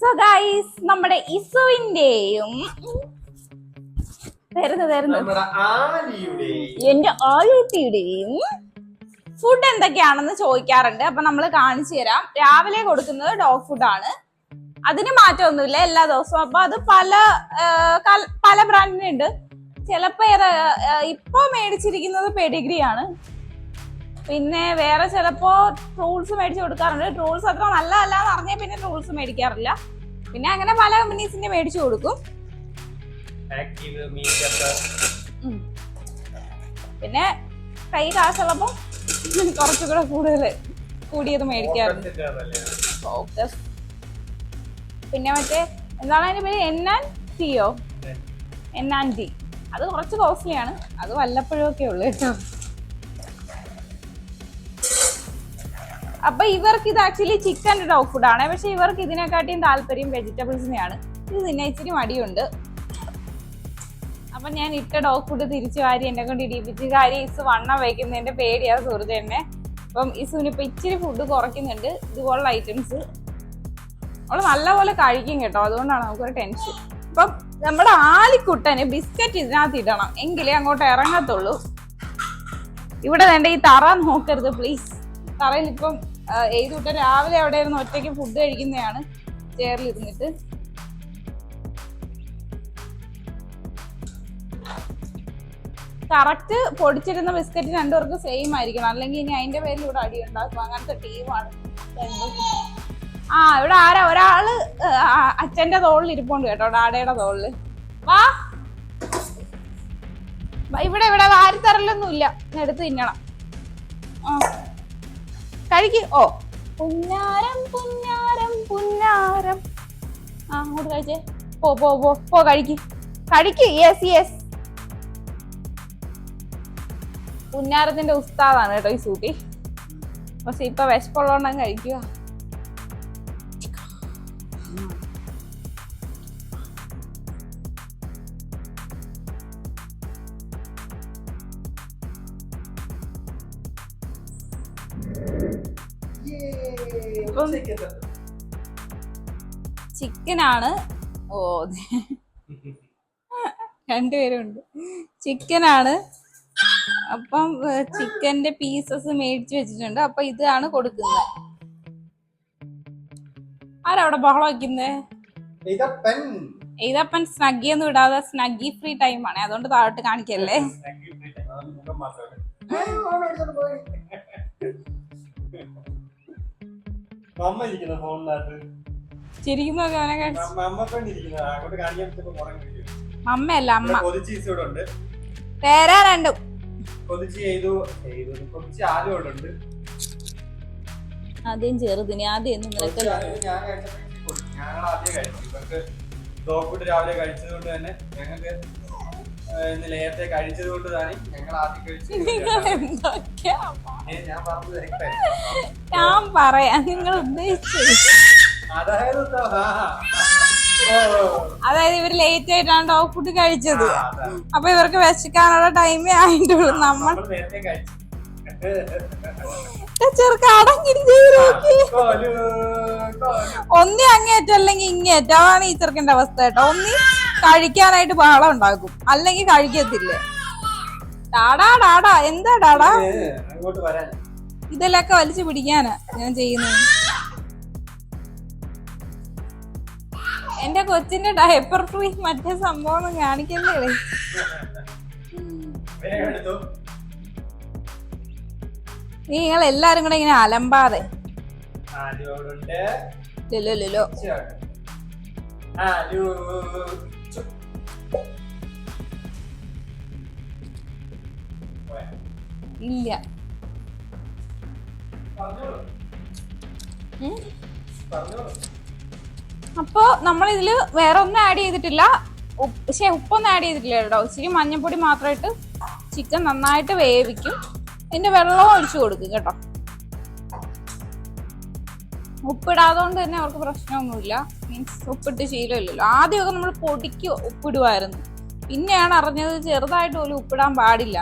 So guys നമ്മുടെ ഇസുവിന്റെയും തരുന്നു തരുന്നു എന്റെ ആയുത്തിയുടെയും ഫുഡ് എന്തൊക്കെയാണെന്ന് ചോദിക്കാറുണ്ട്. അപ്പൊ നമ്മൾ കാണിച്ചു തരാം. രാവിലെ കൊടുക്കുന്നത് ഡോഗ് ഫുഡാണ് അതിന് മാറ്റമൊന്നുമില്ല എല്ലാ ദിവസവും. അപ്പൊ അത് പല പല ബ്രാൻഡിനുണ്ട്. ചിലപ്പോ ഇപ്പൊ മേടിച്ചിരിക്കുന്നത് പെഡിഗ്രി ആണ്. പിന്നെ വേറെ ചിലപ്പോ ട്രൂൾസ് മേടിച്ചു കൊടുക്കാറുണ്ട്. ട്രൂൾസ് അത്ര നല്ലതല്ല എന്ന് അറിഞ്ഞാൽ പിന്നെ ട്രൂൾസ് മേടിക്കാറില്ല. പിന്നെ അങ്ങനെ പല കമ്പനീസിന്റെ മേടിച്ചു കൊടുക്കും. പിന്നെ കൈ കാശുള്ളപ്പോ കുറച്ചുകൂടെ കൂടുതൽ കൂടിയത് മേടിക്കാറുണ്ട്. ഫോക്കസ് പിന്നെ മറ്റേ എന്താണ് അതിന്റെ പേര്? എൻ ആൻ ടിയോ എൻ ആൻ ടി അത് കുറച്ച് കോസ്റ്റ്ലിയാണ് അത് വല്ലപ്പോഴും ഒക്കെ ഉള്ളു കേട്ടോ. അപ്പൊ ഇവർക്ക് ഇത് ആക്ച്വലി ചിക്കൻ ഡോഗ് ഫുഡ് ആണ്. പക്ഷെ ഇവർക്ക് ഇതിനെക്കാട്ടിയും താല്പര്യം വെജിറ്റബിൾസിനെയാണ് ഇത് തിന്നെ ഇച്ചിരി മടിയുണ്ട്. അപ്പൊ ഞാൻ ഇട്ട ഡോഗ് ഫുഡ് തിരിച്ചു വാരി എന്നെ കൊണ്ട് ഇടിപ്പിച്ച് കാര്യം ഇസ് വണ്ണം വയ്ക്കുന്നതിന്റെ പേടിയാ സുഹൃത്ത് തന്നെ അപ്പം ഇസുവിന് ഇപ്പൊ ഇച്ചിരി ഫുഡ് കുറയ്ക്കുന്നുണ്ട്. ഇതുപോലുള്ള ഐറ്റംസ് അവൾ നല്ലപോലെ കഴിക്കും കേട്ടോ. അതുകൊണ്ടാണ് നമുക്കൊരു ടെൻഷൻ അപ്പം നമ്മുടെ ആലിക്കുട്ടന് ബിസ്ക്കറ്റ് ഇതിനകത്ത് ഇടണം. എങ്കിലേ അങ്ങോട്ട് ഇറങ്ങത്തുള്ളൂ. ഇവിടെ വേണ്ട ഈ തറ നോക്കരുത് പ്ലീസ് തറയിൽ ഇപ്പം എഴുതുട്ട രാവിലെ അവിടെ ഇരുന്ന് ഒറ്റയ്ക്ക് ഫുഡ് കഴിക്കുന്നതാണ്. ചെയറിൽ ഇരുന്നിട്ട്. കറക്റ്റ് പൊടിച്ചിരുന്ന ബിസ്ക്കറ്റ് രണ്ടുപേർക്ക് സെയിം ആയിരിക്കണം. അല്ലെങ്കിൽ ഇനി അതിന്റെ പേരിൽ ഇവിടെ അടി ഉണ്ടാക്കും. അങ്ങനത്തെ ടീമാണ് ആ ഇവിടെ ആരാ? ഒരാൾ അച്ഛന്റെ തോളിൽ ഇരിപ്പുണ്ട് കേട്ടോ ഡാഡയുടെ തോളിൽ. വാ. ഇവിടെ ഇവിടെ വാരിത്തറലൊന്നും ഇല്ല എടുത്ത് തിന്നണം. ആ. കഴിക്ക് ഓ. പുന്നാരം പുന്നാരം പുന്നാരം. ആ അങ്ങോട്ട് കഴിച്ചേ. പോ പോ പോ പോ കഴിക്ക്. കഴിക്ക്. യെസ് യെസ് പുന്നാരത്തിന്റെ ഉസ്താദാണ് കേട്ടോ ഈ സൂട്ടി പക്ഷെ ഇപ്പൊ വിശപ്പുള്ളതുകൊണ്ടങ്ങ് കഴിക്കുക. ചിക്കനാണ്. ഓ. രണ്ടുപേരുണ്ട്. ചിക്കനാണ്. അപ്പം ചിക്കന്റെ പീസസ് മേടിച്ച് വെച്ചിട്ടുണ്ട്. അപ്പൊ ഇതാണ് കൊടുക്കുന്നത്. ആരവിടെ ബഹളം വയ്ക്കുന്നേ ഇതപ്പൻ ഇതപ്പൻ സ്നഗ്ഗി ഒന്നും ഇടാതെ സ്നഗ്ഗി ഫ്രീ ടൈം ആണ്. അതുകൊണ്ട് താഴോട്ട് കാണിക്കല്ലേ? അമ്മ ഇരിക്കുന്ന ഫോണിനകത്ത്. കാണിച്ച് അമ്മ അങ്ങോട്ട് കാണിക്കാൻ പറ്റുമ്പോ അമ്മയല്ല അമ്മ. കൊതിച്ച് ഇവിടെ ഉണ്ട്. പേരാ രണ്ടും. കൊതിച്ച് ചെയ്തു ചെയ്തു കൊതിച്ച് ആലും ഇവിടെ ഉണ്ട്. ആദ്യം ചെറുതിന് ആദ്യം നിനക്കല്ല ഞാൻ കഴിച്ചപ്പോൾ ഞങ്ങൾ ആദ്യം കഴിച്ചു. ഇവർക്ക് ഡോഗ് ഫുഡ് രാവിലെ കഴിച്ചത് കൊണ്ട് തന്നെ ഞങ്ങൾക്ക് ഇന്ന് നേരത്തെ കഴിച്ചത് കൊണ്ട് തന്നെ ഞങ്ങൾ ആദ്യം കഴിച്ചു. ഞാൻ പറഞ്ഞു ഞാൻ പറയാം. നിങ്ങൾ ഉദ്ദേശിച്ചത്. അതായത്. അതായത് ഇവർ ലേറ്റ് ആയിട്ടാണ് ഡോഗ് ഫുഡ് കഴിച്ചത്. അപ്പൊ ഇവർക്ക് വിശക്കാനുള്ള ടൈമേ ആയിട്ടുള്ളൂ. നമ്മൾ ചെറുക്ക അടങ്ങിരി നോക്കി. കോലു, കോലു. ഒന്നി അങ്ങേറ്റം അല്ലെങ്കിൽ ഇങ്ങേറ്റം. അതാണ് ഈ ചെറുക്കന്റെ അവസ്ഥ കേട്ടോ. ഒന്നി കഴിക്കാനായിട്ട് ബഹളം ഉണ്ടാക്കും. അല്ലെങ്കിൽ കഴിക്കത്തില്ലേ. ടാടാ ടാടാ എന്താ ടാടാ? ഇതെല്ലാം വലിച്ചു പിടിക്കാനാ ഞാൻ ചെയ്യുന്നത്. എന്റെ കൊച്ചിന്റെ ഡയപ്പർ ഫ്രീ മറ്റേ സംഭവം ഒന്നും എടുത്തു നിങ്ങൾ എല്ലാരും കൂടെ ഇങ്ങനെ അലമ്പാതെ. ലുലു ലുലു ആലു ഇല്ല. അപ്പോ നമ്മൾ ഇതിൽ വേറെ ഒന്നും ആഡ് ചെയ്തിട്ടില്ല. ഉപ്പ് പക്ഷെ ഉപ്പൊന്നും ആഡ് ചെയ്തിട്ടില്ല കേട്ടോ. ഇച്ചിരി മഞ്ഞപ്പൊടി മാത്രമായിട്ട് ചിക്കൻ നന്നായിട്ട് വേവിക്കും. അതിന്റെ വെള്ളവും ഒഴിച്ചു കൊടുക്കും കേട്ടോ. ഉപ്പിടാതുകൊണ്ട് തന്നെ അവർക്ക് പ്രശ്നമൊന്നുമില്ല. മീൻസ് ഉപ്പിട്ട് ശീലമില്ലല്ലോ. ആദ്യമൊക്കെ നമ്മൾ പൊടിക്ക് ഉപ്പിടുമായിരുന്നു പിന്നെയാണ് അറിഞ്ഞത് ചെറുതായിട്ട് പോലും ഉപ്പിടാൻ പാടില്ല.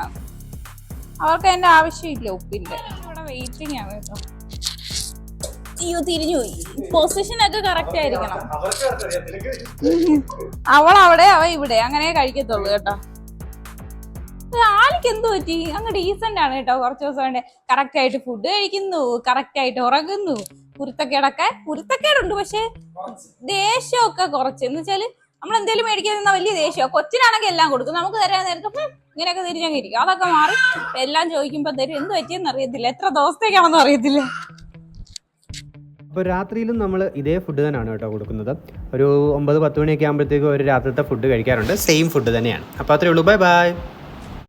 അവർക്ക് അതിന്റെ ആവശ്യമില്ല ഉപ്പിന്റെ. ഇവിടെ വെയിറ്റിംഗ് ആണ് കേട്ടോ. അയ്യോ തിരിഞ്ഞു പോയി. പൊസിഷൻ ഒക്കെ കറക്റ്റ് ആയിരിക്കണം. അവൾ അവിടെ അവ ഇവിടെ. അങ്ങനെ കഴിക്കത്തുള്ളൂ കേട്ടോ. ആലിക്ക് എന്ത് പറ്റി? അങ്ങ് ഡീസന്റ് ആണ് കേട്ടോ കുറച്ച് ദിവസം കറക്റ്റ് ആയിട്ട് ഫുഡ് കഴിക്കുന്നു. കറക്റ്റ് ആയിട്ട് ഉറങ്ങുന്നു. കുരുത്തക്കേടൊക്കെ കുരുത്തക്കേടുണ്ട് പക്ഷെ ദേഷ്യമൊക്കെ കുറച്ച്. എന്ന് വെച്ചാൽ നമ്മൾ എന്തെങ്കിലും മേടിക്കാൻ നിന്നാ വലിയ ദേഷ്യം കൊച്ചിനാണെങ്കിൽ എല്ലാം കൊടുക്കും. നമുക്ക് തരാൻ നേരത്തെ ഇങ്ങനെയൊക്കെ തിരിഞ്ഞങ്ങ് ഇരിക്കും. അതൊക്കെ മാറി എല്ലാം ചോദിക്കുമ്പോ തരും എന്ത് പറ്റിയെന്ന് അറിയത്തില്ല. എത്ര ദിവസത്തേക്കാണെന്ന് അറിയത്തില്ല. അപ്പോൾ രാത്രിയിലും നമ്മൾ ഇതേ ഫുഡ് തന്നെയാണ് കേട്ടോ കൊടുക്കുന്നത്. ഒരു ഒമ്പത് പത്ത് മണിയൊക്കെ ആകുമ്പോഴത്തേക്കും ഒരു രാത്രിത്തെ ഫുഡ് കഴിക്കാറുണ്ട്. സെയിം ഫുഡ് തന്നെയാണ്. അപ്പോൾ അത്രേ ഉള്ളൂ. Bye bye